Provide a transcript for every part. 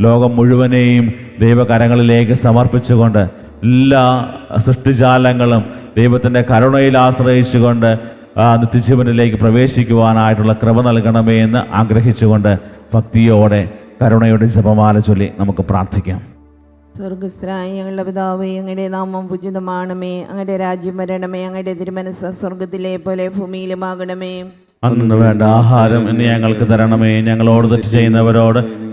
ലോകം മുഴുവനെയും ദൈവകരങ്ങളിലേക്ക് സമർപ്പിച്ചുകൊണ്ട് എല്ലാ സൃഷ്ടിജാലങ്ങളും ദൈവത്തിന്റെ കരുണയിൽ ആശ്രയിച്ചുകൊണ്ട് നിത്യജീവനിലേക്ക് പ്രവേശിക്കുവാനായിട്ടുള്ള കൃപ നൽകണമേ എന്ന് ആഗ്രഹിച്ചുകൊണ്ട് ഭക്തിയോടെ കരുണയുടെ ജപമാല ചൊല്ലി നമുക്ക് പ്രാർത്ഥിക്കാം. സ്വർഗസ്ഥരായ ഞങ്ങളുടെ പിതാവേ അങ്ങയുടെ നാമം പൂജിതമാണമേ. അങ്ങയുടെ രാജ്യം വരണമേ. അങ്ങയുടെ തിരുമനസ് സ്വർഗത്തിലെ പോലെ ഭൂമിയിലുമാകണമേ. അന്ന് വേണ്ട ആഹാരം എന്ന് ഞങ്ങൾക്ക് തരണമേ. ഞങ്ങളോട് തെറ്റ് ചെയ്യുന്നവരോട്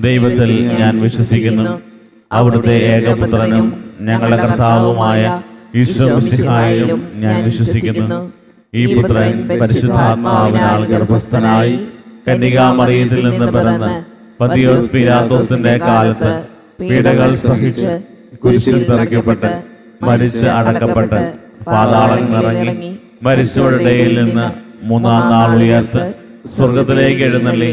ദൈവത്തിൽ ഞാൻ വിശ്വസിക്കുന്നു. അവിടുത്തെ ഏകപുത്രനും ഞങ്ങളുടെ കർത്താവുമായ ഈശ്വരസിഹായും ഞാൻ വിശ്വസിക്കുന്നു. ഈ പുത്രൻ പരിശുദ്ധാത്മാവിനാൽ ഗർഭസ്ഥനായി കന്യകാമറിയത്തിൽ നിന്ന് പിറന്ന് പതിയോസ് പിലാത്തോസിന്റെ കാലത്ത് പീഡകൾ സഹിച്ച് കുരിശിൽ തറയ്ക്കപ്പെട്ട് മരിച്ച് അടക്കപ്പെട്ട് പാതാളം ഇറങ്ങി മരിച്ചവരുടെ നിന്ന് മൂന്നാം നാൾ ഉയർത്ത് സ്വർഗത്തിലേക്ക് എഴുന്നള്ളി.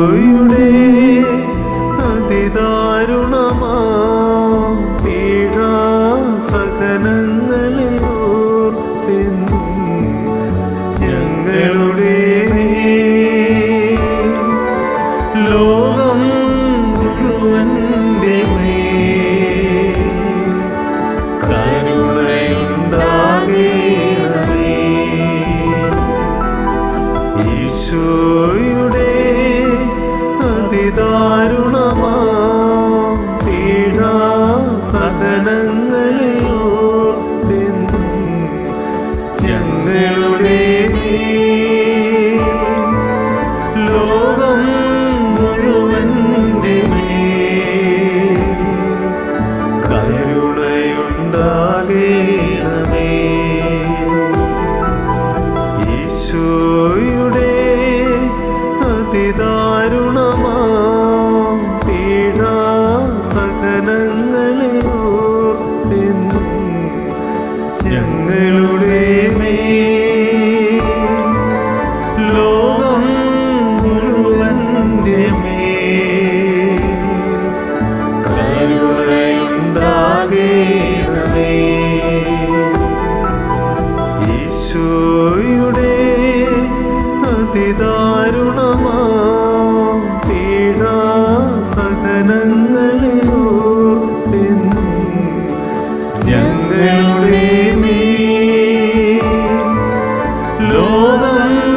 ലോകം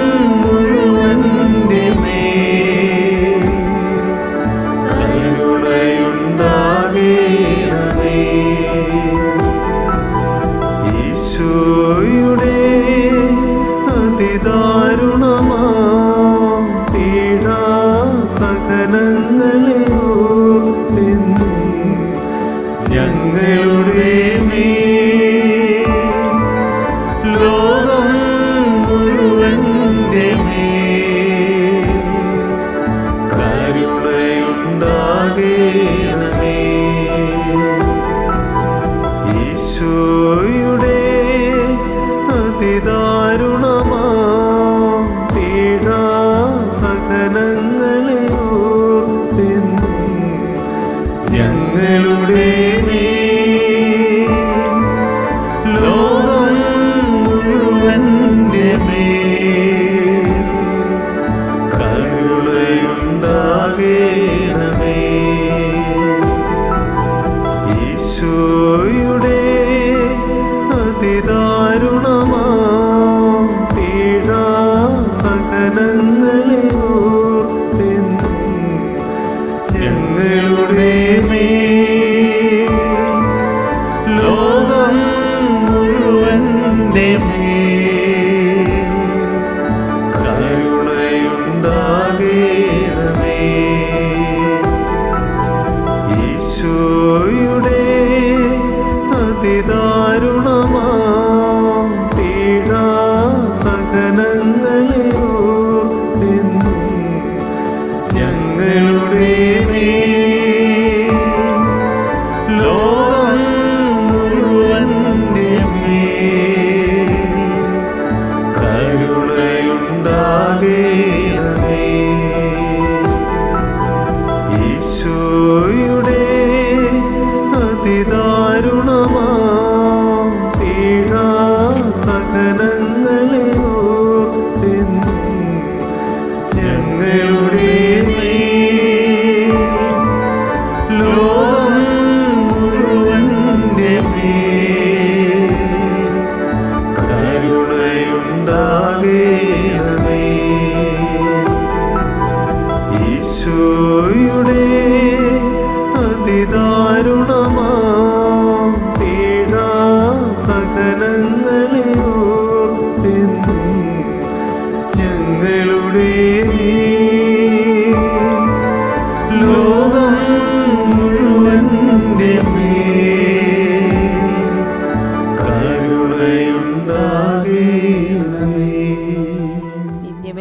പീഡാസഹനങ്ങളെ ഓർത്തെന്നും ഈശോയുടെ അതിദാ